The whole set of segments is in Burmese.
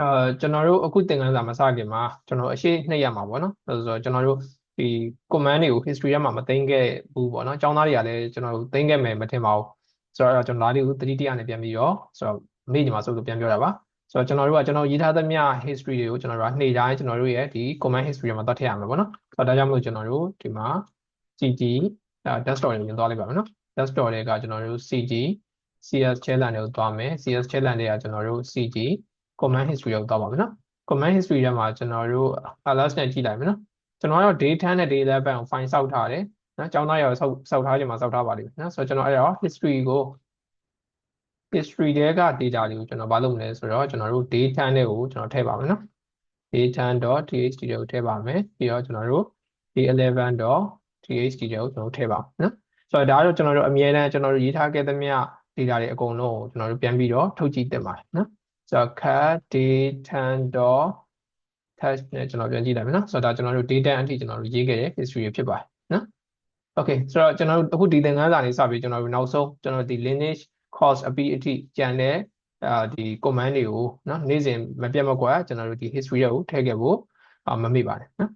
အာကျွန်တော်တို့အခုသင်ခန်းစာမစခင်မှာကျွန်တော်အရှိနှစ်ရက်မှာပေါ့နော်ဆိုတော့ကျွန်တော်တို့ဒီ command တွေကို history ထဲမှာမသိမ်းခဲ့ဘူးပေါ့နော်ကျောင်းသားတွေကလည်းကျွန်တော်တို့သိမ်းခဲ့မယ်မထင်ပါဘူးဆိုတော့ကျွန်တော်ဒါလေးကိုတတိတရနဲ့ပြန်ပြီးတော့ဆိုတော့မိညီမဆိုလို့ပြန်ပြောတာပါဆိုတော့ကျွန်တော်တို့ကကျွန်တော်ရေးထားသမျှ history တွေကိုကျွန်တော်တို့ကနေ့တိုင်းကျွန်တော်တို့ရဲ့ဒီ command history မှာသွားထည့်ရမှာပေါ့နော်ဆိုတော့ဒါကြောင့်မလို့ကျွန်တော်တို့ဒီမှာ cg desktop တွေကိုပြန်သွားလိုက်ပါမယ်နော် desktop တွေကကျွန်တော်တို့ cg cs challenge တွေကိုသွားမယ် cs challenge တွေကကျွန်တော်တို့ cg command history ကိုသွားပါမယ်နော် command history ထဲမှာကျွန်တော်တို့ ls နဲ့ကြည့်လိုက်မယ်နော်ကျွန်တော်ကတော့ day 10နဲ့ day 11ကို file စောက်ထားတယ်နော်ကျောင်းသားရောစောက်စောက်ထားခြင်းမှာစောက်ထားပါလိမ့်မယ်နော်ဆိုတော့ကျွန်တော်အဲ့တော့ history ကို history တဲက data လေးကိုကျွန်တော်ဘာလုပ်မလဲဆိုတော့ကျွန်တော်တို့ day 10နဲ့ကိုကျွန်တော်ထည့်ပါမယ်နော် day 10.txt တွေကိုထည့်ပါမယ်ပြီးတော့ကျွန်တော်တို့ day 11.txt တွေကိုကျွန်တော်ထည့်ပါမယ်နော်ဆိုတော့ဒါကတော့ကျွန်တော်တို့အမြဲတမ်းကျွန်တော်တို့ရေးထားခဲ့သမျှ data တွေအကုန်လုံးကိုကျွန်တော်တို့ပြန်ပြီးတော့ထုတ်ကြည့်တင်ပါတယ်နော် ဆိုတော့ cat day10. test နဲ့ကျွန်တော်ပြန်ကြည့်လိုက်မယ်နော်ဆိုတော့ဒါကျွန်တော်တို့ day10 အထိကျွန်တော်တို့ရေးခဲ့တဲ့ history ဖြစ်ပါတယ်နော် okay ဆိုတော့ကျွန်တော်တို့အခုဒီသင်ခန်းစာလေးစပြီးကျွန်တော်တို့နောက်ဆုံးကျွန်တော်ဒီ lineage course အပြီးအထိကြံတဲ့အာဒီ command တွေကိုနော်နေ့စဉ်မပြတ်မကွာကျွန်တော်တို့ဒီ history တွေကိုထည့်ခဲ့ဖို့အာမမေ့ပါတယ်နော်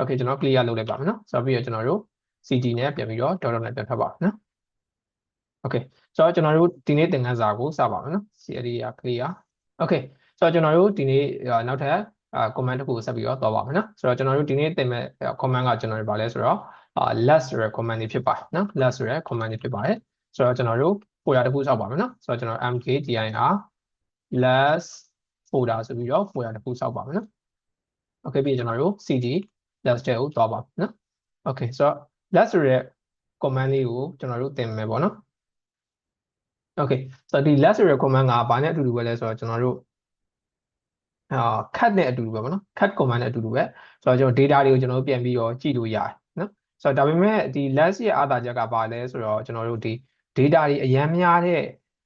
okay ကျွန်တော် clear လုပ်လိုက်ပါမယ်နော်ဆိုတော့ပြီးတော့ကျွန်တော်တို့ cg နဲ့ပြန်ပြီးတော့ dot dot နဲ့ပြန်ဖတ်ပါမယ်နော် okay ဆိုတော့ကျွန်တော်တို့ဒီနေ့သင်ခန်းစာကိုစပါမယ်နော် CLD က clear okay ဆိုတော့ကျွန်တော်တို့ဒီနေ့နောက်ထပ်အာ comment တစ်ခုဆက်ပြီးတော့သွားပါမယ်နော်ဆိုတော့ကျွန်တော်တို့ဒီနေ့သင်မဲ့ comment ကကျွန်တော်တို့ဗာလဲဆိုတော့အာ less ဆိုတဲ့ comment တွေဖြစ်ပါတယ်နော် less ဆိုတဲ့ comment တွေဖြစ်ပါတယ်ဆိုတော့ကျွန်တော်တို့ folder တစ်ခုစောက်ပါမယ်နော်ဆိုတော့ကျွန်တော် mkdir less folder ဆိုပြီးတော့ folder တစ်ခုစောက်ပါမယ်နော် okay ပြီးကျွန်တော်တို့ cd less တဲ့ကိုသွားပါမယ်နော် okay ဆိုတော့ less ဆိုတဲ့ command လေးကိုကျွန်တော်တို့သင်မယ်ပေါ့နော် okay ဆိုတော့ဒီ less ဆိုတဲ့ command ကဘာနဲ့အတူတူပဲလဲဆိုတော့ကျွန်တော်တို့အာ cut နဲ့အတူတူပဲပေါ့နော် cut command နဲ့အတူတူပဲဆိုတော့ကျွန်တော် data တွေကိုကျွန်တော်တို့ပြန်ပြီးတော့ကြည့်လို့ရတယ်နော်ဆိုတော့ဒါပေမဲ့ဒီ less ရဲ့အားသာချက်ကဘာလဲဆိုတော့ကျွန်တော်တို့ဒီ data တွေအများများတဲ့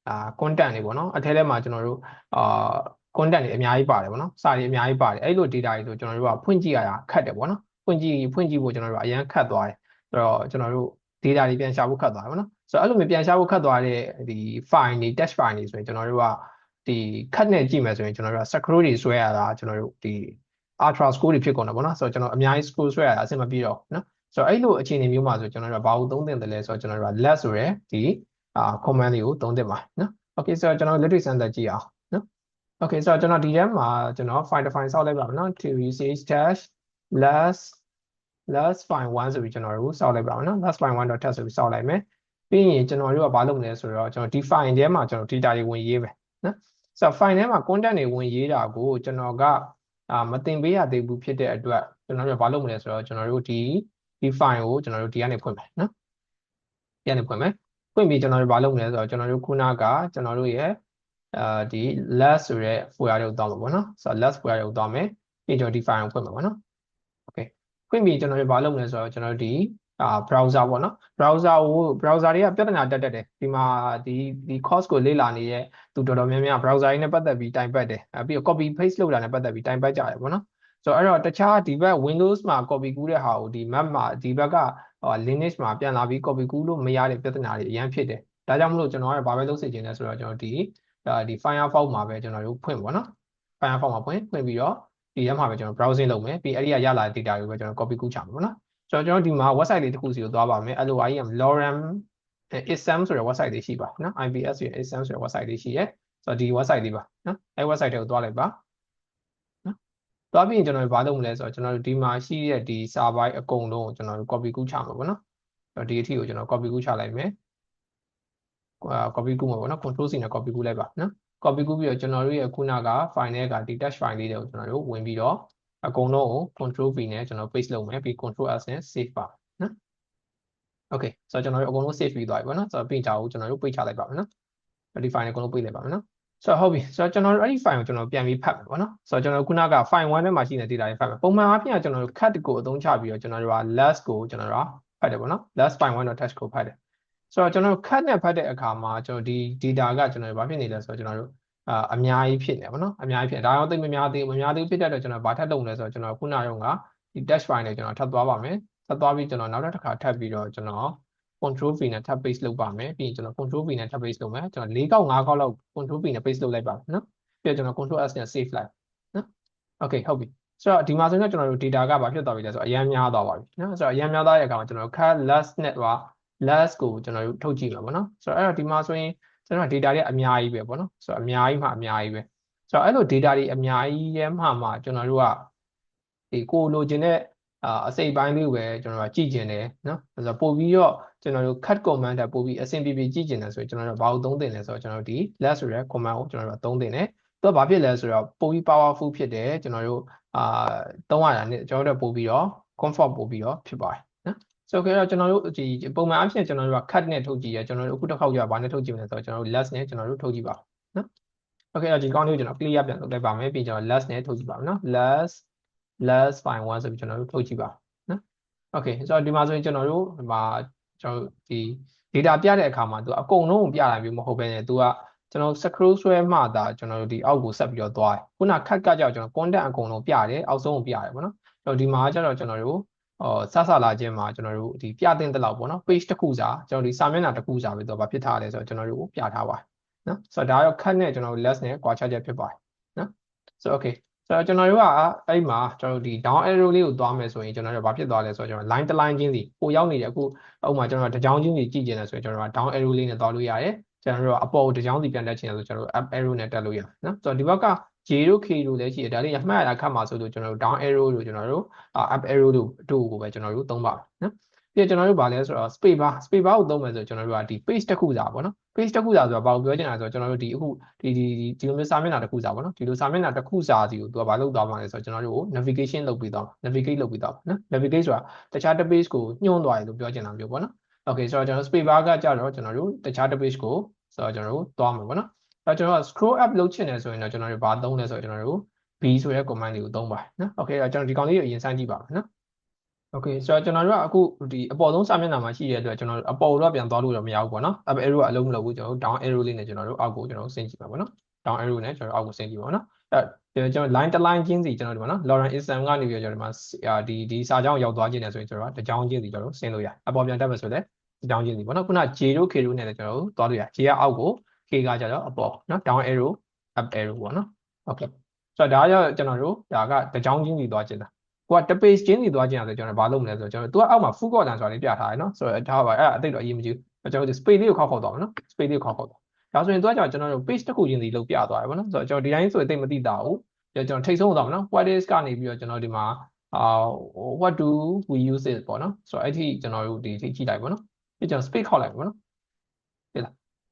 အာ content တွေပေါ့နော်အထက်ထဲမှာကျွန်တော်တို့အာ content တွေအများကြီးပါတယ်ပေါ့နော်စာတွေအများကြီးပါတယ်အဲ့လို data တွေဆိုကျွန်တော်တို့ကဖွင့်ကြည့်ရတာခက်တယ်ပေါ့နော်ဖွင့်ကြည့်ဖွင့်ကြည့်ဖို့ကျွန်တော်တို့အရန်ခက်သွားတယ်ဆိုတော့ကျွန်တော်တို့ data တွေပြန်ရှာဖို့ခက်သွားတယ်ပေါ့နော် ဆိုတော့အဲ့လိုမျိုးပြန်ရှာဖို့ခက်သွားတဲ့ဒီ file တွေ text file တွေဆိုရင်ကျွန်တော်တို့ကဒီခက်နဲ့ကြည့်မယ်ဆိုရင်ကျွန်တော်တို့က scroll တွေဆွဲရတာကျွန်တော်တို့ဒီ ultra score တွေဖြစ်ကုန်တယ်ပေါ့နော်ဆိုတော့ကျွန်တော်အများကြီး scroll ဆွဲရတာအဆင်မပြေတော့နော်ဆိုတော့အဲ့လိုအခြေအနေမျိုးမှာဆိုကျွန်တော်တို့ကဘာလို့သုံးသင့်တယ်လဲဆိုတော့ကျွန်တော်တို့က let ဆိုရယ်ဒီအာ command လေးကိုသုံးသင့်ပါနော် okay ဆိုတော့ကျွန်တော် literary စမ်းသပ်ကြည့်အောင်နော် okay ဆိုတော့ကျွန်တော်ဒီထဲမှာကျွန်တော် file define ဆောက်လိုက်ပါမယ်နော် to usage dash less less file 1ဆိုပြီးကျွန်တော်တို့စောက်လိုက်ပါမယ်နော် less file 1.test ဆိုပြီးစောက်လိုက်မယ် ပြီးရင်ကျွန်တော်တို့ကဘာလုပ်မလဲဆိုတော့ကျွန်တော်ဒီ file ထဲမှာကျွန်တော် data တွေဝင်ရေးမယ်နော်ဆိုတော့ file ထဲမှာ content တွေဝင်ရေးတာကိုကျွန်တော်ကအာမတင်ပေးရသေးဘူးဖြစ်တဲ့အတွက်ကျွန်တော်တို့ကဘာလုပ်မလဲဆိုတော့ကျွန်တော်တို့ဒီဒီ file ကိုကျွန်တော်တို့ဒီကနေဖွင့်မယ်နော်ဒီကနေဖွင့်မယ်ဖွင့်ပြီးကျွန်တော်တို့ဘာလုပ်မလဲဆိုတော့ကျွန်တော်တို့ခုနကကျွန်တော်တို့ရဲ့အာဒီ less ဆိုတဲ့ folder တွေကိုတောင်းမှာပေါ့နော်ဆိုတော့ less folder တွေကိုတောင်းမယ်ပြီးတော့ဒီ file ကိုဖွင့်မှာပေါ့နော် okay ဖွင့်ပြီးကျွန်တော်တို့ဘာလုပ်မလဲဆိုတော့ကျွန်တော်တို့ဒီ အာ browser ပေါ့နော် browser ကို browser တွေကပြဿနာတက်တက်တယ်ဒီမှာဒီဒီ course ကိုလေ့လာနေတဲ့သူတော်တော်များများ browser တွေနဲ့ပတ်သက်ပြီးတိုင်ပတ်တယ်အဲပြီးတော့ copy paste လုပ်တာနဲ့ပတ်သက်ပြီးတိုင်ပတ်ကြတယ်ပေါ့နော်ဆိုတော့အဲ့တော့တခြားဒီဘက် Windows မှာ copy ကူးတဲ့ဟာကိုဒီ Mac မှာဒီဘက်က Linux မှာပြန်လာပြီး copy ကူးလို့မရတဲ့ပြဿနာတွေအများဖြစ်တယ်ဒါကြောင့်မလို့ကျွန်တော်ကဘာပဲလုပ်စေချင်လဲဆိုတော့ကျွန်တော်ဒီဒီ Firefox မှာပဲကျွန်တော်တို့ဖွင့်ပေါ့နော် Firefox မှာဖွင့်ဖွင့်ပြီးတော့ဒီထဲမှာပဲကျွန်တော် browsing လုပ်မယ်ပြီးအဲ့ဒီကရလာတဲ့ data တွေကိုပဲကျွန်တော် copy ကူးချမှာပေါ့နော် ကျွန်တော်ကျွန်တော်ဒီမှာ website လေးတစ်ခုစီကိုသွားပါမယ် LOIM lorem isam ဆိုတဲ့ website လေးရှိပါနော် IPS ဆိုတဲ့ isam ဆိုတဲ့ website လေးရှိရဲဆိုတော့ဒီ website လေးပါနော်အဲ့ website တွေကိုသွားလိုက်ပါနော်သွားပြီးရင်ကျွန်တော်ဘာလုပ်မလဲဆိုတော့ကျွန်တော်ဒီမှာရှိတဲ့ဒီ server အကုန်လုံးကိုကျွန်တော် copy ကူးချမှာပေါ့နော်အဲ့ဒီအထိကိုကျွန်တော် copy ကူးချလိုက်မယ် copy ကူးမှာပေါ့နော် control C နဲ့ copy ကူးလိုက်ပါနော် copy ကူးပြီးတော့ကျွန်တော်တို့ရဲ့ခုနက file နဲ့ကဒီ dash file လေးတွေကိုကျွန်တော်တို့ဝင်ပြီးတော့ အကုန်လုံးကို control V နဲ့ကျွန်တော် paste လုပ်မယ်ပြီး control S နဲ့ save ပါနော် okay ဆိုတော့ကျွန်တော်တို့အကုန်လုံး save ပြီးသွားပြီပေါ့နော်ဆိုတော့ပြင်ကြအောင်ကျွန်တော်တို့ပိတ်ချလိုက်ပါမယ်နော်ဒီ file နဲ့အကုန်လုံးပိတ်လိုက်ပါမယ်နော်ဆိုတော့ဟုတ်ပြီဆိုတော့ကျွန်တော်တို့အဲ့ဒီ file ကိုကျွန်တော်ပြန်ပြီးဖတ်မယ်ပေါ့နော်ဆိုတော့ကျွန်တော်ခုနက file 1ထဲမှာရှိနေတဲ့ data တွေဖတ်မယ်ပုံမှန်အားဖြင့်ကျွန်တော်တို့ cut ကိုအသုံးချပြီးတော့ကျွန်တော်တို့က less ကိုကျွန်တော်တို့ဖတ်တယ်ပေါ့နော် less file 1.test ကိုဖတ်တယ်ဆိုတော့ကျွန်တော်တို့ cut နဲ့ဖတ်တဲ့အခါမှာကျွန်တော်ဒီ data ကကျွန်တော်တို့ဘာဖြစ်နေလဲဆိုတော့ကျွန်တော်တို့ အာအများကြီးဖြစ်နေပါတော့အများကြီးဖြစ်ဒါတော့တိတ်မများသေးဘူးမများသေးဘူးဖြစ်တဲ့အတွက်ကျွန်တော်ဘာထပ်လုပ်လဲဆိုတော့ကျွန်တော်ခုနကတော့ကဒီ dash file နဲ့ကျွန်တော်ထပ်သွားပါမယ်ထပ်သွားပြီးကျွန်တော်နောက်တစ်ခါထပ်ပြီးတော့ကျွန်တော် control v နဲ့ထပ် paste လုပ်ပါမယ်ပြီးရင်ကျွန်တော် control v နဲ့ထပ် paste လုပ်မယ်ကျွန်တော်၄កောက်၅កောက်လောက် control v နဲ့ paste လုပ်လိုက်ပါမယ်နော်ပြီးတော့ကျွန်တော် control s နဲ့ save လိုက် okay ဟုတ်ပြီဆိုတော့ဒီမှာဆိုရင်ကျွန်တော်တို့ data ကဘာဖြစ်သွားပြီလဲဆိုတော့အရင်များသွားပါပြီနော်ဆိုတော့အရင်များသွားတဲ့အခါမှာကျွန်တော်တို့ cut less net က less ကိုကျွန်တော်တို့ထုတ်ကြည့်မှာပေါ့နော်ဆိုတော့အဲ့တော့ဒီမှာဆိုရင် ကျွန်တော် data တွေအများကြီးပဲပေါ့နော်ဆိုတော့အများကြီးမှအများကြီးပဲဆိုတော့အဲ့လို data တွေအများကြီးရဲ့မှမှကျွန်တော်တို့ကဒီကိုလိုချင်တဲ့အာအစိပ်ပိုင်းလေးကိုပဲကျွန်တော်တို့ကြည့်ကျင်တယ်နော်ဆိုတော့ပို့ပြီးတော့ကျွန်တော်တို့ cut command တက်ပို့ပြီးအဆင်ပြေပြေကြည့်ကျင်တယ်ဆိုရင်ကျွန်တော်တို့ဘာလို့သုံးသင့်လဲဆိုတော့ကျွန်တော်တို့ဒီ less ဆိုတဲ့ command ကိုကျွန်တော်တို့သုံးသင့်တယ်သူကဘာဖြစ်လဲဆိုတော့ပို့ပြီး powerful ဖြစ်တယ်ကျွန်တော်တို့အာသုံးရတာနဲ့ကျွန်တော်တို့ပို့ပြီးတော့ comfort ပို့ပြီးတော့ဖြစ်ပါတယ်နော် ဆိုတော့ကျွန်တော်တို့ဒီပုံမှန်အဖြစ်ကျွန်တော်တို့က cut နဲ့ထုတ်ကြည့်ရကျွန်တော်တို့အခုတစ်ခေါက်ကြာဘာနဲ့ထုတ်ကြည့်မလဲဆိုတော့ကျွန်တော်တို့ less နဲ့ကျွန်တော်တို့ထုတ်ကြည့်ပါနော် okay အဲ့ဒီကောင်းလေးကိုကျွန်တော် clear ပြန်လုပ်လိုက်ပါမယ်ပြီးကျွန်တော် less နဲ့ထုတ်ကြည့်ပါမယ်နော် less less file 1ဆိုပြီးကျွန်တော်တို့ထုတ်ကြည့်ပါနော် okay ဆိုတော့ဒီမှာဆိုရင်ကျွန်တော်တို့ဒီမှာကျွန်တော်ဒီ data ပြတဲ့အခါမှာသူအကုန်လုံးကိုပြတာမျိုးမဟုတ်ဘဲနဲ့သူကကျွန်တော် scroll ဆွဲမှသာကျွန်တော်တို့ဒီအောက်ကိုဆက်ပြီးတော့သွားတယ်ခုန cut ကကြောက်ကျွန်တော် content အကုန်လုံးပြတယ်အောက်ဆုံးကိုပြတယ်ပေါ့နော်အဲ့တော့ဒီမှာကျတော့ကျွန်တော်တို့ အော်စဆလာခြင်းမှာကျွန်တော်တို့ဒီပြတင်တဲ့လောက်ပေါ့နော် page တစ်ခုစာကျွန်တော်ဒီစာမျက်နှာတစ်ခုစာပဲတော့ဗာဖြစ်ထားတယ်ဆိုတော့ကျွန်တော်တို့ပြထားပါတယ်နော်ဆိုတော့ဒါရော cut နဲ့ကျွန်တော်တို့ less နဲ့ကွာခြားချက်ဖြစ်ပါတယ်နော်ဆိုတော့ okay ဆိုတော့ကျွန်တော်တို့ကအဲ့မှာကျွန်တော်တို့ဒီ down arrow လေးကိုသွားမယ်ဆိုရင်ကျွန်တော်တို့ဘာဖြစ်သွားလဲဆိုတော့ကျွန်တော် line တစ် line ချင်းစီပိုရောက်နေတယ်အခုအောက်မှာကျွန်တော်တို့တစ်ကြောင်းချင်းစီကြည့်ကျင်တယ်ဆိုရင်ကျွန်တော်တို့ down arrow လေးနဲ့သွားလို့ရတယ်ကျွန်တော်တို့အပေါ်တစ်ကြောင်းစီပြန်တက်ချင်တယ်ဆိုကျွန်တော်တို့ up arrow နဲ့တက်လို့ရတယ်နော်ဆိုတော့ဒီဘက်က J တို့ K တို့လည်းရှိတယ်ဒါလေးအမှတ်အရခတ်မှာဆိုလို့ကျွန်တော်တို့ down arrow တို့ကျွန်တော်တို့ up arrow တို့တို့ကိုပဲကျွန်တော်တို့သုံးပါမယ်နော်ပြီးတော့ကျွန်တော်တို့ဗာလဲဆိုတော့ space bar space bar ကိုသုံးမယ်ဆိုကျွန်တော်တို့ကဒီ page တစ်ခုစာပေါ့နော် page တစ်ခုစာဆိုတော့ဘာကိုပြောချင်တာဆိုတော့ကျွန်တော်တို့ဒီအခုဒီဒီဒီလိုမျိုးစာမျက်နှာတစ်ခုစာပေါ့နော်ဒီလိုစာမျက်နှာတစ်ခုစာစီကိုသူကဘာလုပ်သွားမှာလဲဆိုတော့ကျွန်တော်တို့ကို navigation လုပ်ပြီးသွားမှာ navigate လုပ်ပြီးသွားမှာနော် navigate ဆိုတာတခြားတစ် page ကိုညွှန်းသွားတယ်လို့ပြောချင်တာမျိုးပေါ့နော် okay ဆိုတော့ကျွန်တော် space bar ကကြတော့ကျွန်တော်တို့တခြားတစ် page ကိုဆိုတော့ကျွန်တော်တို့သွားမှာပေါ့နော် အဲကျွန်တော် scroll up လုပ်ချင်တယ်ဆိုရင်တော့ကျွန်တော်တို့ဘာသုံးလဲဆိုတော့ကျွန်တော်တို့ b ဆိုတဲ့ command လေးကိုသုံးပါတယ်နော် okay အဲ့ကျွန်တော်ဒီကောင်လေးကိုအရင်စမ်းကြည့်ပါမယ်နော် okay ဆိုတော့ကျွန်တော်တို့ကအခုဒီအပေါ်ဆုံးစာမျက်နှာမှာရှိတဲ့အတွက်ကျွန်တော်တို့အပေါ်တော့ပြန်သွားလို့တော့မရဘူးပေါ့နော် up arrow ကအလုံးမလုပ်ဘူးကျွန်တော်တို့ down arrow လေးနဲ့ကျွန်တော်တို့အောက်ကိုကျွန်တော်တို့ဆင်းကြည့်ပါပေါ့နော် down arrow နဲ့ကျွန်တော်တို့အောက်ကိုဆင်းကြည့်ပါပေါ့နော်အဲကျွန်တော် line တစ် line ချင်းစီကျွန်တော်တို့ပေါ့နော် Lawrence Isam ကနေပြီးတော့ကျွန်တော်ဒီမှာဒီဒီစာကြောင်းရောက်သွားခြင်းနဲ့ဆိုရင်ကျွန်တော်တို့တစ်ကြောင်းချင်းစီကျွန်တော်တို့ဆင်းလို့ရအပေါ်ပြန်တက်မယ်ဆိုလည်းတစ်ကြောင်းချင်းစီပေါ့နော်ခုန J တို့ K တို့နဲ့လည်းကျွန်တော်တို့သွားလို့ရ J ကအောက်ကို K ကကြတော့အပေါ်နော် down arrow up arrow ပေါ့နော် okay ဆိုတော့ဒါကြောင့်ကျွန်တော်တို့ဒါကတစ်ကြောင်းချင်းစီသွားခြင်းတာကိုကတ page ချင်းစီသွားခြင်းရဆိုကျွန်တော်ဘာလုပ်မလဲဆိုတော့ကျွန်တော်သူကအောက်မှာ full column ဆိုတာလေးပြထားတယ်နော်ဆိုတော့ဒါပါအဲ့အသိတော့အရေးမကြီးဘူးကျွန်တော်တို့ space လေးကိုခောက်ခောက်သွားမယ်နော် space လေးကိုခောက်ခောက်သွားဒါဆိုရင်သူကကျွန်တော်တို့ page တစ်ခုချင်းစီလုပ်ပြသွားတယ်ပေါ့နော်ဆိုတော့ကျွန်တော်ဒီတိုင်းဆိုရင်သိမသိတာဘူးကျွန်တော်ထိတ်ဆုံးသွားမယ်နော် what is ကနေပြီးတော့ကျွန်တော်ဒီမှာအာ what do we use it ပေါ့နော်ဆိုတော့အဲ့ဒီကျွန်တော်တို့ဒီထိကြည့်လိုက်ပေါ့နော်ပြီးကျွန်တော် space ခောက်လိုက်ပေါ့နော်ဒီလား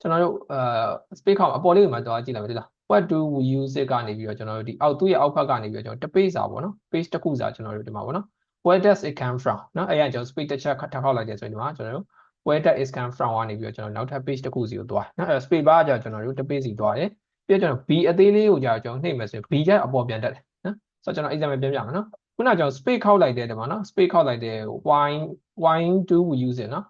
ကျွန်တော်တို့အဲ space ခေါင်းအပေါ်လေးကိုမှသွားကြည့်လိုက်မယ်ဒီလား what do we use it ကနေပြီးတော့ကျွန်တော်တို့ဒီအောက်သူ့ရဲ့အောက်ဘက်ကနေပြီးတော့ကျွန်တော်တပိစာပေါ့နော် page တစ်ခုစာကျွန်တော်တို့ဒီမှာပေါ့နော် where does it come from နော်အဲ့ရကျွန်တော် space တစ်ချက်ထောက်လိုက်ကြဆိုရင်ဒီမှာကျွန်တော်တို့ where does it come from ကနေပြီးတော့ကျွန်တော်နောက်ထပ် page တစ်ခုစီကိုသွားနော်အဲ့ space bar ကကျွန်တော်တို့တပိစီသွားတယ်ပြီးတော့ကျွန်တော် b အသေးလေးကိုကြာကျွန်တော်နှိပ်မယ်ဆိုရင် b ကအပေါ်ပြန်တက်တယ်နော်ဆိုတော့ကျွန်တော် example ပြန်ပြမယ်နော်ခုနကျွန်တော် space ခောက်လိုက်တယ်ဒီမှာနော် space ခောက်လိုက်တယ် why why do we use it နော်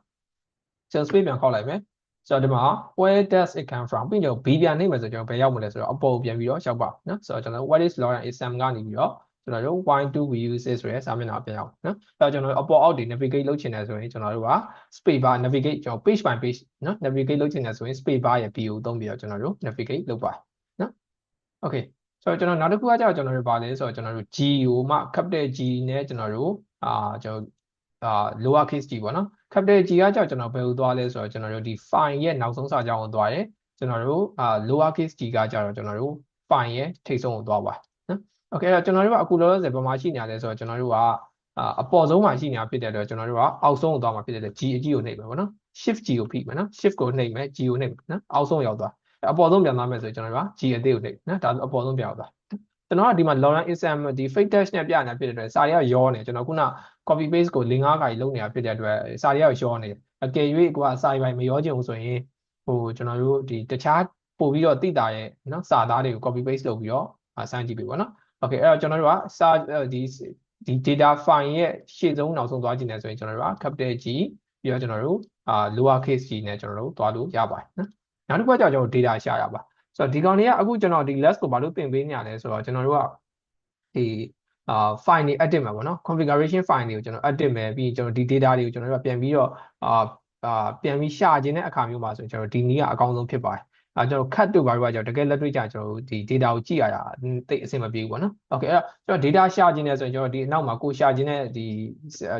ကျွန်တော် space ပြန်ခောက်လိုက်မယ် ဆိုတော့ဒီမှာ where does it come from ပြီးတော့ b ပြန်နေမယ်ဆိုကျွန်တော်ဘယ်ရောက်မလဲဆိုတော့အပေါ်ပြန်ပြီးတော့ရောက်ပါနော်ဆိုတော့ကျွန်တော် what is Lorentz exam ကနေပြီးတော့ကျွန်တော်တို့ why do we use this ဆိုရဲစာမျက်နှာပြန်ရောက်နော်အဲတော့ကျွန်တော်တို့အပေါ်အောက်တွေ navigate လုပ်ချင်တယ်ဆိုရင်ကျွန်တော်တို့က space bar navigate ကျွန်တော် page by page နော် navigate လုပ်ချင်တယ်ဆိုရင် space bar ရဲ့ view သုံးပြီးတော့ကျွန်တော်တို့ navigate လုပ်ပါနော် okay ဆိုတော့ကျွန်တော်နောက်တစ်ခုကကြောက်ကျွန်တော်တို့ဗာလဲဆိုတော့ကျွန်တော်တို့ G ကိုမှ capital G နဲ့ကျွန်တော်တို့အာကျွန်တော်အာ lower case G ပေါ့နော် capital G ကကြောင့်ကျွန်တော်ဘယ်လိုသွားလဲဆိုတော့ကျွန်တော်တို့ဒီ fine ရဲ့နောက်ဆုံးစာကြောင်းကိုသွားတယ်ကျွန်တော်တို့အာ lower case g ကကြတော့ကျွန်တော်တို့ fine ရဲ့ထိပ်ဆုံးကိုသွားပါနော် okay အဲ့တော့ကျွန်တော်တို့ကအခုလောလောဆယ်ပမာရှိနေရလဲဆိုတော့ကျွန်တော်တို့ကအပေါ်ဆုံးမှာရှိနေတာဖြစ်တဲ့အတွက်ကျွန်တော်တို့ကအောက်ဆုံးကိုသွားမှာဖြစ်တဲ့အတွက် g အကြီးကိုနှိပ်မယ်ပေါ့နော် shift g ကိုဖိမယ်နော် shift ကိုနှိပ်မယ် g ကိုနှိပ်မယ်နော်အောက်ဆုံးရောက်သွားအပေါ်ဆုံးပြန်သွားမယ်ဆိုရင်ကျွန်တော်တို့က g အသေးကိုနှိပ်နော်ဒါဆိုအပေါ်ဆုံးပြန်ရောက်သွားကျွန်တော်ကဒီမှာ Lorentz ism ဒီ fake dash နဲ့ပြနေတာဖြစ်တဲ့အတွက်စာတွေကရောနေကျွန်တော်ခုန copy paste ကို၄၅ခါကြီးလုပ်နေတာဖြစ်တဲ့အတွက်စာတွေကရောနေအကယ်၍ကိုကစာရိုက်မရောချင်ဘူးဆိုရင်ဟိုကျွန်တော်တို့ဒီတခြားပို့ပြီးတော့တိတာရဲ့နော်စာသားတွေကို copy paste လုပ်ပြီးတော့စမ်းကြည့်ပြီပေါ့နော် okay အဲ့တော့ကျွန်တော်တို့ကစာဒီဒီ data file ရဲ့ရှေ့ဆုံးနောက်ဆုံးသွားကြည့်နေဆိုရင်ကျွန်တော်တို့က capital G ပြီးတော့ကျွန်တော်တို့အာ lower case G နဲ့ကျွန်တော်တို့သွားလို့ရပါတယ်နော်နောက်တစ်ခုကကျွန်တော်တို့ data ရှာရပါဆိုတော့ဒီကောင်တွေကအခုကျွန်တော်ဒီ less ကိုဘာလို့သင်ပေးနေရလဲဆိုတော့ကျွန်တော်တို့ကဒီ အာ file တွေ edit မှာပေါ့နော် configuration file တွေကိုကျွန်တော် edit မယ်ပြီးကျွန်တော်ဒီ data တွေကိုကျွန်တော်တို့ကပြန်ပြီးတော့အာအာပြန်ပြီးရှာခြင်းတဲ့အခါမျိုးမှာဆိုရင်ကျွန်တော်ဒီနည်းကအကောင်းဆုံးဖြစ်ပါတယ်အဲကျွန်တော် cut တို့ဘာလို့ကကျွန်တော်တကယ်လက်တွေ့ကြကျွန်တော်ဒီ data ကိုကြည့်ရတာတိတ်အဆင်မပြေဘူးပေါ့နော်။ Okay အဲ့တော့ကျွန်တော် data ရှာခြင်းလဲဆိုရင်ကျွန်တော်ဒီနောက်မှာကိုရှာခြင်းနဲ့ဒီ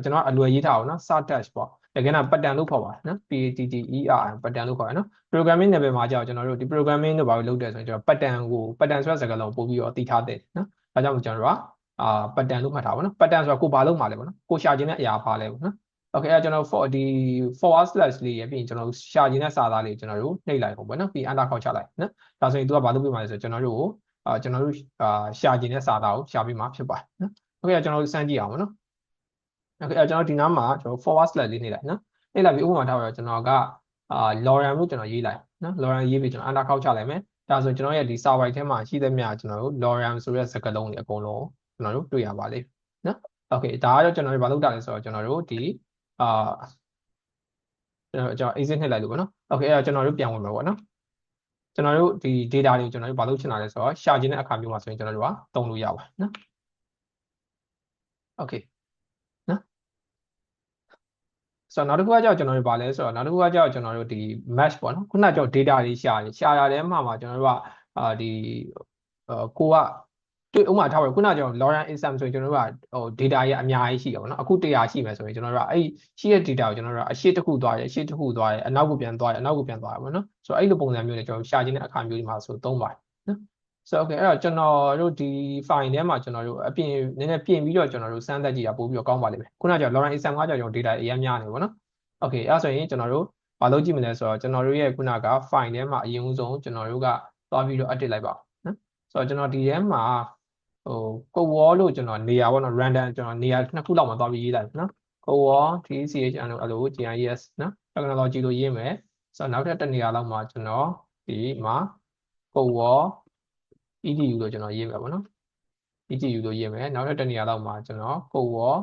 ကျွန်တော်အလွယ်ရေးထားအောင်နော် star dash ပေါ့တကယ်တော့ pattern လို့ခေါ်ပါတယ်နော် PATTER pattern လို့ခေါ်ရနော် programming level မှာကြာကျွန်တော်တို့ဒီ programming တို့ဘာလို့လုပ်တယ်ဆိုရင်ကျွန်တော် pattern ကို pattern ဆိုတဲ့စကားလုံးပို့ပြီးတော့တည်ထားတယ်နော်ဒါကြောင့်ကျွန်တော်တို့က အာ pattern လို့မှတ်ထားပါနော် pattern ဆိုတာကိုဘာလုပ်မှာလဲပေါ့နော်ကိုရှာခြင်းတဲ့အရာပါလဲပေါ့နော် okay အဲ့ကျွန်တော် for ဒီ forward slash လေးရပြီးရင်ကျွန်တော်ရှာခြင်းတဲ့စာသားလေးကျွန်တော်တို့နှိပ်လိုက်ပေါ့ပေါ့နော်ပြီး enter ခေါက်ချလိုက်နော်ဒါဆိုရင်သူကဘာလုပ်ပြမှာလဲဆိုကျွန်တော်တို့ကိုအာကျွန်တော်တို့အာရှာခြင်းတဲ့စာသားကိုရှာပြီးမှဖြစ်ပါတယ်နော် okay ကျွန်တော်တို့စမ်းကြည့်အောင်ပေါ့နော် okay အဲ့ကျွန်တော်ဒီနားမှာကျွန်တော် forward slash လေးနှိပ်လိုက်နော်နှိပ်လိုက်ပြီးဥပမာထားတော့ကျွန်တော်ကအာ lorem လို့ကျွန်တော်ရေးလိုက်နော် lorem ရေးပြီးကျွန်တော် enter ခေါက်ချလိုက်မယ်ဒါဆိုကျွန်တော်ရဲ့ဒီ server ထဲမှာရှိသမျှကျွန်တော်တို့ lorem ဆိုတဲ့စကားလုံးတွေအကုန်လုံး ကျွန်တော်တို့တွေ့ရပါလိမ့်နော် okay ဒါကတော့ကျွန်တော်တို့ဘာလုပ်တာလဲဆိုတော့ကျွန်တော်တို့ဒီအာကျွန်တော်ကျွန်တော် exit နှိပ်လိုက်လို့ပေါ့နော် okay အဲ့တော့ကျွန်တော်တို့ပြန်ဝင်မှာပေါ့နော်ကျွန်တော်တို့ဒီ data တွေကိုကျွန်တော်တို့ဘာလုပ်ချင်တာလဲဆိုတော့ရှာခြင်းတဲ့အခါမျိုးမှာဆိုရင်ကျွန်တော်တို့ကတုံးလို့ရပါတယ်နော် okay နော်ဆိုတော့နောက်တစ်ခုကကြောက်ကျွန်တော်တို့ဗာလဲဆိုတော့နောက်တစ်ခုကကြောက်ကျွန်တော်တို့ဒီ match ပေါ့နော်ခုနကြောက် data တွေရှာတယ်ရှာရတဲ့မှာမှာကျွန်တော်တို့ကအာဒီကိုက တွေ့ဥမာထားပါခုနကကျွန်တော် Lorem exam ဆိုရင်ကျွန်တော်တို့ကဟို data ရဲ့အများကြီးရှိတယ်ပေါ့နော်အခု100ရှိမယ်ဆိုရင်ကျွန်တော်တို့ကအဲ့ရှိတဲ့ data ကိုကျွန်တော်တို့ကအရှိတစ်ခုသွားရအရှိတစ်ခုသွားရအနောက်ကိုပြန်သွားရအနောက်ကိုပြန်သွားရပေါ့နော်ဆိုတော့အဲ့လိုပုံစံမျိုးနဲ့ကျွန်တော်ရှာခြင်းတဲ့အခါမျိုးဒီမှာဆိုသုံးပါတယ်နော်ဆိုတော့ okay အဲ့တော့ကျွန်တော်တို့ဒီ file ထဲမှာကျွန်တော်တို့အပြင်နည်းနည်းပြင်ပြီးတော့ကျွန်တော်တို့စမ်းသပ်ကြည့်တာပို့ပြီးတော့ကောင်းပါလိမ့်မယ်ခုနကကျွန်တော် Lorem exam ကကျွန်တော် data အများများနေပေါ့နော် okay အဲ့ဆိုရင်ကျွန်တော်တို့မလုပ်ကြည့်မလဲဆိုတော့ကျွန်တော်တို့ရဲ့ခုနက file ထဲမှာအရင်ဆုံးကျွန်တော်တို့ကသွားပြီးတော့ edit လိုက်ပါနော်ဆိုတော့ကျွန်တော်ဒီထဲမှာ ဟိုကိုဝေါ်လို့ကျွန်တော်နေရာပေါ့နော် random ကျွန်တော်နေရာနှစ်ခုလောက်မှာသွားပြီးရေးလိုက်နော်ကိုဝေါ် TCHN လို့အဲ့လို GIS နော် technology လို့ရေးမယ်ဆိုတော့နောက်ထပ်တစ်နေရာလောက်မှာကျွန်တော်ဒီမှာကိုဝေါ် EDU လို့ကျွန်တော်ရေးမယ်ပေါ့နော် EDU လို့ရေးမယ်နောက်ထပ်တစ်နေရာလောက်မှာကျွန်တော်ကိုဝေါ်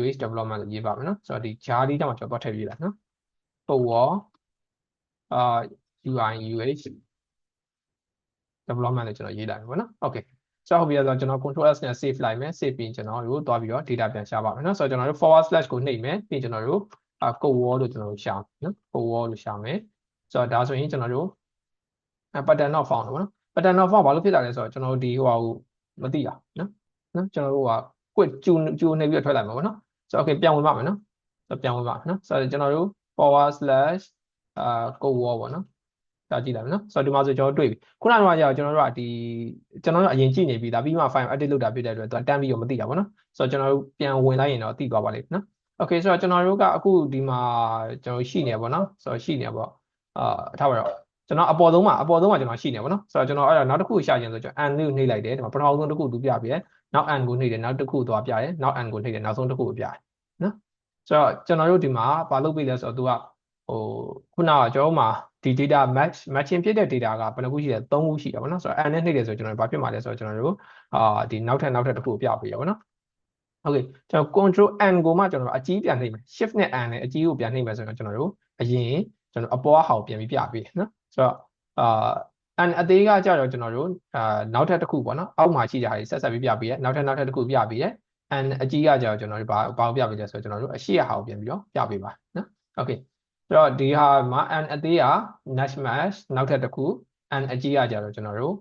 UX development လို့ရေးပါမယ်နော်ဆိုတော့ဒီ jar လေးတောင်မှာကျွန်တော်တွက်ထည့်ရေးလိုက်နော်ကိုဝေါ်အာ UI UX development လို့ကျွန်တော်ရေးလိုက်ပါနော် okay ဆိုတော့ဟုတ်ပြီဆိုတော့ကျွန်တော် control s နဲ့ save လိုက်မယ် save ပြီးကျွန်တော်တို့သွားပြီးတော့ data ပြန်ရှာပါမယ်နော်ဆိုတော့ကျွန်တော်တို့ forward slash ကိုနှိပ်မယ်ပြီးကျွန်တော်တို့အာ code wall လို့ကျွန်တော်တို့ရှာနော် code wall လို့ရှာမယ်ဆိုတော့ဒါဆိုရင်ကျွန်တော်တို့ pattern not found ပေါ့နော် pattern not found ဘာလို့ဖြစ်တာလဲဆိုတော့ကျွန်တော်တို့ဒီဟိုဟာကိုမသိတာနော်နော်ကျွန်တော်တို့က quit ကျူကျူနေပြီးတော့ထွက်လိုက်မှာပေါ့နော်ဆိုတော့ okay ပြန်ဝင်ပါမယ်နော်ဆိုတော့ပြန်ဝင်ပါနော်ဆိုတော့ကျွန်တော်တို့ forward slash အာ code wall ပေါ့နော် ဒါကြည့်လိုက်မယ်နော်ဆိုတော့ဒီမှာဆိုကျွန်တော်တွေ့ပြီခုနကကြာကျွန်တော်တို့ကဒီကျွန်တော်တို့အရင်ကြည့်နေပြီဒါပြီးမှ file edit လုပ်တာဖြစ်တဲ့အတွက်သူတန်းပြီးတော့မသိတာပေါ့နော်ဆိုတော့ကျွန်တော်တို့ပြန်ဝင်လိုက်ရင်တော့သိသွားပါလိမ့်မယ်နော် okay ဆိုတော့ကျွန်တော်တို့ကအခုဒီမှာကျွန်တော်ရှိနေပါတော့ဆိုတော့ရှိနေပါအာထားပါတော့ကျွန်တော်အပေါ်ဆုံးမှာအပေါ်ဆုံးမှာကျွန်တော်ရှိနေပါတော့ဆိုတော့ကျွန်တော်အဲ့တော့နောက်တစ်ခုရှာခြင်းဆိုကျွန်တော် and ကိုနှိပ်လိုက်တယ်ဒီမှာပထမဆုံးတစ်ခုသူပြပြရဲနောက် and ကိုနှိပ်တယ်နောက်တစ်ခုသွားပြရဲနောက် and ကိုနှိပ်တယ်နောက်ဆုံးတစ်ခုကိုပြရဲနော်ဆိုတော့ကျွန်တော်တို့ဒီမှာဘာလုပ်ပြီလဲဆိုတော့သူက ဟိုခုနကကျွန်တော်မှာဒီ data match matching ဖြစ်တဲ့ data ကဘယ်နှခုရှိလဲ3ခုရှိတယ်ဗောနော်ဆိုတော့ n နဲ့နှိပ်တယ်ဆိုကျွန်တော်ဘာဖြစ်မှာလဲဆိုတော့ကျွန်တော်တို့အာဒီနောက်ထပ်နောက်ထပ်တစ်ခုပြပေးရဗောနော် okay ကျွန်တော် control n ကိုမှကျွန်တော်တို့အကြီးပြန်နှိပ်မယ် shift နဲ့ n နဲ့အကြီးကိုပြန်နှိပ်မယ်ဆိုတော့ကျွန်တော်တို့အရင်ကျွန်တော်အပေါ်ဟာကိုပြန်ပြီးပြပေးနော်ဆိုတော့အာ n အသေးကကြတော့ကျွန်တော်တို့အာနောက်ထပ်တစ်ခုပေါ့နော်အောက်မှာရှိကြတာဆက်ဆက်ပြီးပြပေးရနောက်ထပ်နောက်ထပ်တစ်ခုပြပေးရ n အကြီးကကြတော့ကျွန်တော်တို့ဘာဘာကိုပြပေးလဲဆိုတော့ကျွန်တော်တို့အရှိရဟာကိုပြန်ပြီးတော့ပြပေးပါနော် okay ဆိုတော့ဒီဟာမှာ n အသေးက nash match နောက်ထပ်တစ်ခု n အကြီးကကြတော့ကျွန်တော်တို့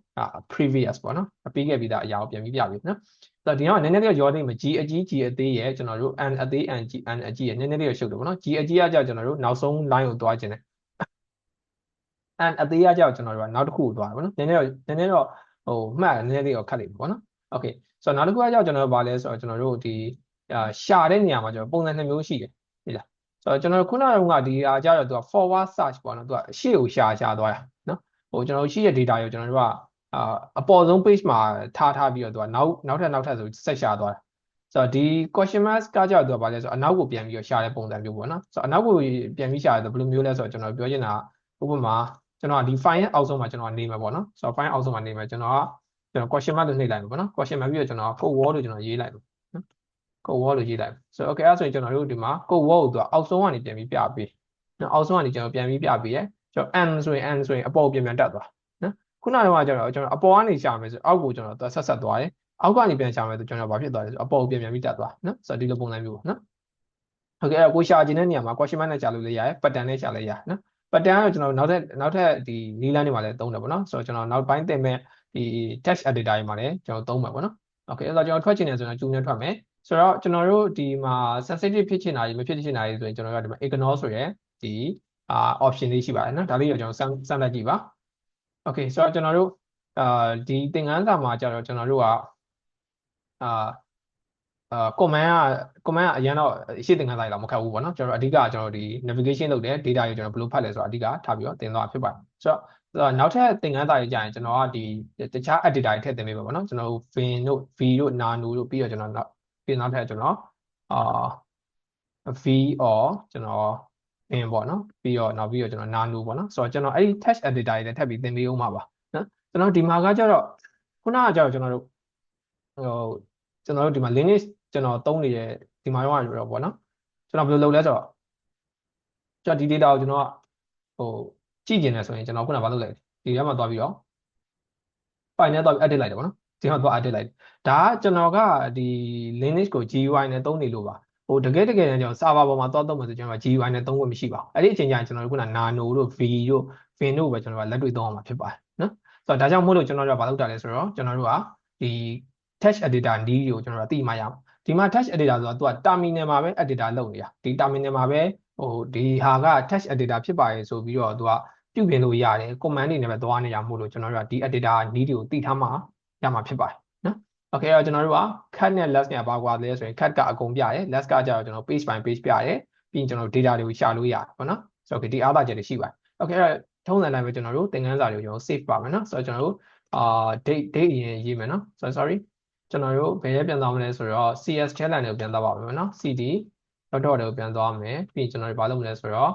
previous ပေါ့နော်ပြီးခဲ့ပြီးသားအရာကိုပြန်ပြီးပြပြီနော်ဆိုတော့ဒီတော့နည်းနည်းလေးရောသိမယ် g အကြီး g အသေးရဲ့ကျွန်တော်တို့ n အသေး n g n အကြီးရဲ့နည်းနည်းလေးရရှုပ်တယ်ပေါ့နော် g အကြီးကကြကျွန်တော်တို့နောက်ဆုံး line ကိုသွားခြင်းတယ် n အသေးကကြကျွန်တော်တို့ကနောက်တစ်ခုကိုသွားတယ်ပေါ့နော်နည်းနည်းတော့နည်းနည်းတော့ဟိုမှတ်နည်းနည်းလေးတော့ခက်လိမ့်မယ်ပေါ့နော် okay ဆိုတော့နောက်တစ်ခုကကြကျွန်တော်တို့ဗာလဲဆိုတော့ကျွန်တော်တို့ဒီရှာတဲ့နေရာမှာကျွန်တော်ပုံစံနှစ်မျိုးရှိတယ်ဟုတ်လား ဆိုတော့ကျွန်တော်ခုနကဒီအားကြတော့သူက forward search ပေါ့နော်သူကအရှိကိုရှာရှာသွားတာနော်ဟိုကျွန်တော်ရှိတဲ့ data ကိုကျွန်တော်တို့ကအာအပေါ်ဆုံး page မှာထားထားပြီးတော့သူကနောက်နောက်ထပ်နောက်ထပ်ဆိုဆက်ရှာသွားတာဆိုတော့ဒီ question mark ကကြတော့သူကဘာလဲဆိုတော့အနောက်ကိုပြန်ပြီးတော့ရှာတဲ့ပုံစံမျိုးပေါ့နော်ဆိုတော့အနောက်ကိုပြန်ပြီးရှာတယ်ဘယ်လိုမျိုးလဲဆိုတော့ကျွန်တော်ပြောချင်တာဥပမာကျွန်တော်ဒီ file ရဲ့အောက်ဆုံးမှာကျွန်တော်နေမှာပေါ့နော်ဆိုတော့ file အောက်ဆုံးမှာနေမှာကျွန်တော်ကကျွန်တော် question mark လို့နှိပ်လိုက်မှာပေါ့နော် question mark ပြီးတော့ကျွန်တော် code word လို့ကျွန်တော်ရေးလိုက်မှာနော် code word လို့ရေးလိုက်ဆိုတော့ okay အဲ့ဆိုရင်ကျွန်တော်တို့ဒီမှာ code word ကိုသူကအောက်ဆုံးကနေပြန်ပြီးပြပေးနော်အောက်ဆုံးကနေကျွန်တော်ပြန်ပြီးပြပေးရဲကျွန်တော် n ဆိုရင် n ဆိုရင်အပေါ်ပြန်ပြန်တက်သွားနော်ခုနကတော့ကျွန်တော်ကျွန်တော်အပေါ်ကနေရှာမယ်ဆိုအောက်ကိုကျွန်တော်ဆက်ဆက်သွားတယ်အောက်ကနေပြန်ရှာမယ်ဆိုကျွန်တော်ဘာဖြစ်သွားလဲဆိုအပေါ်ပြန်ပြန်ပြီးတက်သွားနော်ဆိုတော့ဒီလိုပုံစံမျိုးပေါ့နော်ဟုတ်ကဲ့အဲ့ကိုရှာခြင်းတဲ့နေရာမှာ question mark နဲ့ရှာလို့လည်းရတယ် pattern နဲ့ရှာလည်းရတယ်နော် pattern ကတော့ကျွန်တော်နောက်ထပ်နောက်ထပ်ဒီနီးလန်းတွေမှာလည်းသုံးတယ်ပေါ့နော်ဆိုတော့ကျွန်တော်နောက်ပိုင်းသင်မဲ့ဒီ text editor တွေမှာလည်းကျွန်တော်သုံးမှာပေါ့နော် okay အဲ့တော့ကျွန်တော်ထွက်ချင်တယ်ဆိုရင်ကျူးနဲ့ထွက်မယ် ဆိုတော့ကျွန်တော်တို့ဒီမှာ sensitive ဖြစ်ချင်တာကြီးမဖြစ်ချင်တာကြီးဆိုရင်ကျွန်တော်တို့ကဒီမှာ ignore ဆိုရယ်ဒီအာ option လေးရှိပါတယ်နော်ဒါလေးကိုကျွန်တော်စမ်းစမ်းလိုက်ကြည့်ပါ okay ဆိုတော့ကျွန်တော်တို့အာဒီသင်ခန်းစာမှာကျတော့ကျွန်တော်တို့ကအာအာ command က command ကအရင်တော့ရှေ့သင်ခန်းစာတွေတော့မခက်ဘူးပေါ့နော်ကျွန်တော်တို့အဓိကကျွန်တော်ဒီ navigation လုပ်တယ် data ကိုကျွန်တော်ဘယ်လိုဖတ်လဲဆိုတော့အဓိကထားပြီးတော့သင်သွားဖြစ်ပါတယ်ဆိုတော့နောက်ထပ်သင်ခန်းစာတွေကြာရင်ကျွန်တော်ကဒီတခြား editor တွေထည့်သင်ပေးပါပေါ့နော်ကျွန်တော်တို့ fin တို့ v တို့ nano တို့ပြီးတော့ကျွန်တော်နောက် ပြီးနောက်ထပ်ကျွန်တော်အာ v or ကျွန်တော် fin ပေါ့နော်ပြီးတော့နောက်ပြီးတော့ကျွန်တော် nano ပေါ့နော်ဆိုတော့ကျွန်တော်အဲ့ဒီ text editor တွေလည်းထပ်ပြီးသင်ပေးဦးမှာပါနော်ကျွန်တော်ဒီမှာကကျတော့ခုနကကျတော့ကျွန်တော်တို့ဟိုကျွန်တော်တို့ဒီမှာ Linux ကျွန်တော်သုံးနေတဲ့ဒီမှာရောတော့ပေါ့နော်ကျွန်တော်ဘယ်လိုလုပ်လဲဆိုတော့ကျွန်တော်ဒီ data ကိုကျွန်တော်ကဟိုကြည့်ကျင်တယ်ဆိုရင်ကျွန်တော်ခုနကဘာလုပ်လဲဒီထဲမှာသွားပြီးတော့ file နဲ့သွားပြီး edit လိုက်တယ်ပေါ့နော် ဒီမှာသွား edit လိုက်တယ်ဒါကကျွန်တော်ကဒီ Linux ကို GUI နဲ့သုံးနေလို့ပါဟိုတကယ်တကယ်ကျွန်တော် server ပေါ်မှာသွားသုံးမှဆိုကျွန်တော် GUI နဲ့သုံးခွင့်မရှိပါဘူးအဲ့ဒီအချိန်ကျရင်ကျွန်တော်တို့ခုန nano တို့ v တို့ fin တို့ပဲကျွန်တော်ကလက်တွေ့သုံးအောင်မှာဖြစ်ပါတယ်နော်ဆိုတော့ဒါကြောင့်မို့လို့ကျွန်တော်တို့ကဘာလုပ်တာလဲဆိုတော့ကျွန်တော်တို့ကဒီ text editor နည်းကိုကျွန်တော်တို့သိမှရအောင်ဒီမှာ text editor ဆိုတာသူက terminal မှာပဲ editor လုပ်နေတာဒီ terminal မှာပဲဟိုဒီဟာက text editor ဖြစ်ပါရဲ့ဆိုပြီးတော့သူကပြုပြင်လို့ရတယ် command တွေနဲ့ပဲသွားနေရမို့လို့ကျွန်တော်တို့ကဒီ editor နည်းတွေကိုသိထားမှ ရမှာဖြစ်ပါတယ်နော် okay အဲ့တော့ကျွန်တော်တို့က cut နဲ့ less နဲ့ဘာကွာလဲဆိုရင် cut ကအကုန်ပြတယ် less ကကျတော့ကျွန်တော် page by page ပြတယ်ပြီးရင်ကျွန်တော် data တွေကိုရှာလို့ရတယ်ပေါ့နော်ဆိုတော့ okay ဒီအားသာချက်တွေရှိပါတယ် okay အဲ့တော့ထုံးစံတိုင်းပဲကျွန်တော်တို့သင်ခန်းစာတွေကိုကျွန်တော် save ပါမယ်နော်ဆိုတော့ကျွန်တော်တို့အာ date date ရင်ရေးမယ်နော် so sorry ကျွန်တော်တို့ဘယ်ရဲပြန်သွားမလဲဆိုတော့ CS challenge ကိုပြန်သွားပါမယ်နော် CD dot dot ကိုပြန်သွားမယ်ပြီးကျွန်တော်တို့ဘာလုပ်မလဲဆိုတော့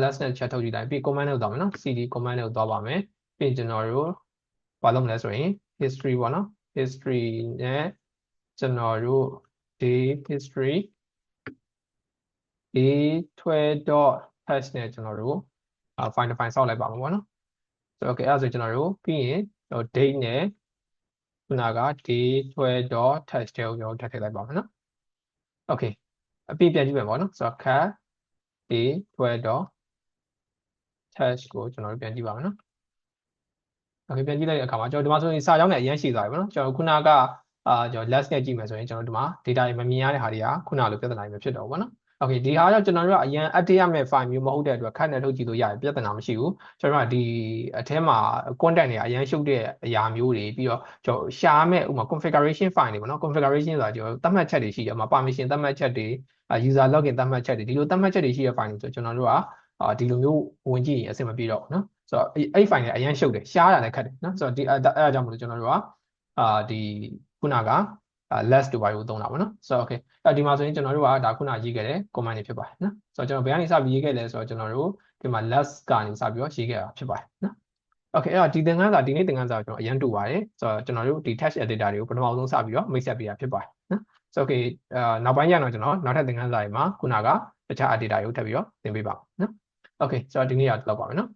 ls နဲ့ chat ထုတ်ကြည့်လိုက်ပြီး comment ကိုသွားမယ်နော် CD comment ကိုသွားပါမယ်ပြီးကျွန်တော်တို့ဘာလုပ်မလဲဆိုရင် history ပေါ့နော် history နဲ့ကျွန်တော်တို့ day history day 12 hash နဲ့ကျွန်တော်တို့ find define ဆောက်လိုက်ပါမယ်ပေါ့နော်ဆိုတော့ okay အဲ့ဒါဆိုကျွန်တော်တို့ပြီးရင် date နဲ့ခုနက day12.text ကိုကျွန်တော်ထပ်ထည့်လိုက်ပါမယ်နော် okay အပြည့်ပြန်ကြည့်မယ်ပေါ့နော်ဆိုတော့ cat day12.text ကိုကျွန်တော်တို့ပြန်ကြည့်ပါမယ်နော် okay ပြန်ကြည့်လိုက်တဲ့အခါမှာကျွန်တော်ဒီမှာဆိုရင်စာကြောင်းနဲ့အရင်ရှိသွားပြီပေါ့နော်ကျွန်တော်ခုနကအာကျွန်တော် less နဲ့ကြည့်မယ်ဆိုရင်ကျွန်တော်ဒီမှာ data တွေမမြင်ရတဲ့ဟာတွေကခုနလိုပြဿနာတွေမဖြစ်တော့ဘူးပေါ့နော် okay ဒီဟာကြောင့်ကျွန်တော်တို့ကအရင် update ရမယ့် file မျိုးမဟုတ်တဲ့အတွက်ခက်နဲ့ထုတ်ကြည့်လို့ရတယ်ပြဿနာမရှိဘူးကျွန်တော်ကဒီအထဲမှာ content တွေအရင်ရှုပ်တဲ့အရာမျိုးတွေပြီးတော့ကျွန်တော်ရှာမဲ့ဥပမာ configuration file တွေပေါ့နော် configuration ဆိုတာကျွန်တော်သတ်မှတ်ချက်တွေရှိတယ်မှာ permission သတ်မှတ်ချက်တွေ user login သတ်မှတ်ချက်တွေဒီလိုသတ်မှတ်ချက်တွေရှိတဲ့ file တွေဆိုကျွန်တော်တို့ကအာဒီလိုမျိုးဝင်ကြည့်ရင်အဆင်မပြေတော့ဘူးနော်ဆို တော့အဲ့ file တွေအရင်ရှုပ်တယ်ရှားတာလည်းခက်တယ်နော်ဆိုတော့ဒီအဲ့ဒါကြောင့်မလို့ကျွန်တော်တို့ကအာဒီခုနက less တို့ဘာလို့သုံးတာပေါ့နော်ဆိုတော့ okay အဲဒီမှာဆိုရင်ကျွန်တော်တို့ကဒါခုနရေးခဲ့တဲ့ command တွေဖြစ်ပါတယ်နော်ဆိုတော့ကျွန်တော်ဘယ်ကနေစပြီးရေးခဲ့လဲဆိုတော့ကျွန်တော်တို့ဒီမှာ less ကနေစပြီးတော့ရေးခဲ့တာဖြစ်ပါတယ်နော် okay အဲ့တော့ဒီသင်ခန်းစာဒီနေ့သင်ခန်းစာကိုကျွန်တော်အရင်တူပါတယ်ဆိုတော့ကျွန်တော်တို့ဒီ text editor တွေကိုပထမဆုံးစပြီးတော့မိတ်ဆက်ပေးတာဖြစ်ပါတယ်နော်ဆိုတော့ okay အာနောက်ပိုင်းကျတော့ကျွန်တော်နောက်ထပ်သင်ခန်းစာတွေမှာခုနကတခြား editor တွေကိုထပ်ပြီးတော့သင်ပေးပါမယ်နော် okay ဆိုတော့ဒီနေ့ကတော့လောက်ပါမယ်နော်